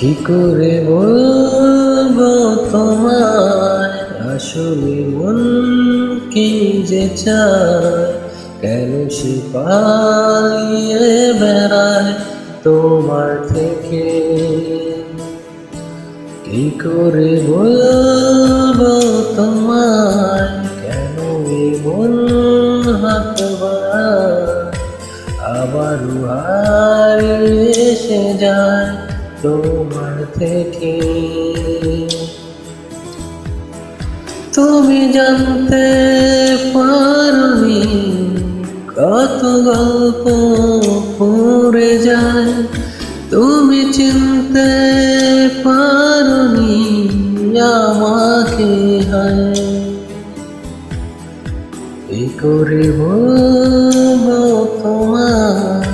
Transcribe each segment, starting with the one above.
কি করে বলব তোমায়? আসলে মন কি যে চায়? কেন সে পালিয়ে বেড়ায় তোমার থেকে? কি করে বলব তোমায়? কেন মন হাত আবার হারিয়ে এসে যায় তোমার থেকে। তুমি জানতে পারনি কত গল্প পড়ে যায়। তুমি চিনতে পারনি আমাকে হয়। এই করে বলব তোমার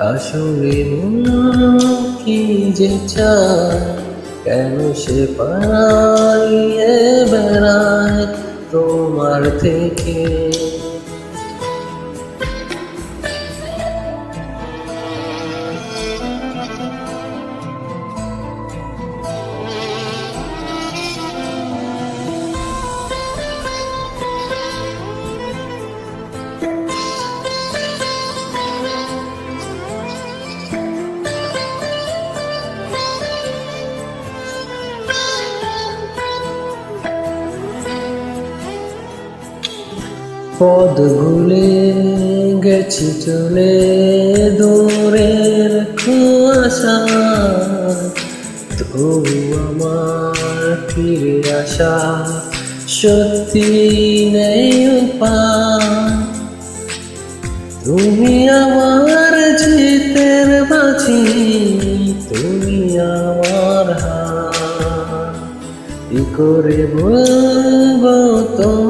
আসলে কি যে চায় কেন সে পাইয়ে বেড়ায় তোমার থেকে? পদ ভুলে গেছি চলে দূরের কুয়াশা। তবু আমার ফিরে আসা সত্যি নেই তুমি আমার জিতের বাঁচি তুমি আমার হা করে বলব তোমার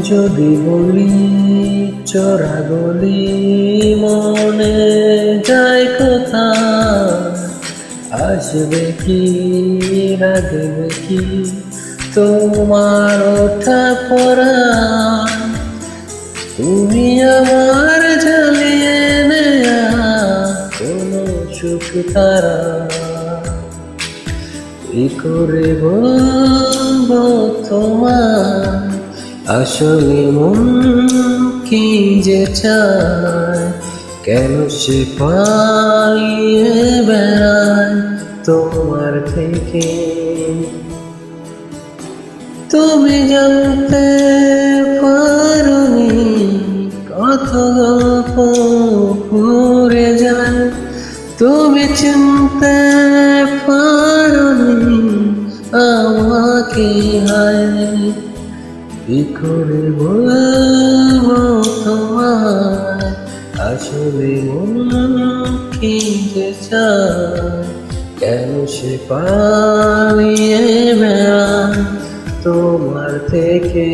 যদি বলি চোরা গলি মনে যায় কথা। আসবে কি রাখবে কি, তোমার ওঠা পড়া। তুমি আমার জ্বালিয়ে নেয়া কোনো সুখ তারা। কি করে বলব তোমার আসলে মন কি যে চায়? কেন সে পালিয়ে বেড়ায় তোমার থেকে? তুমি জানতে পারনি কত গল্প পড়ে যায়। তুমি চিনতে পারনি আমাকে হায়। কি করে বলব তোমার আসলে মন কি যে কেন সে পালিয়ে বেড়া তোমার থেকে?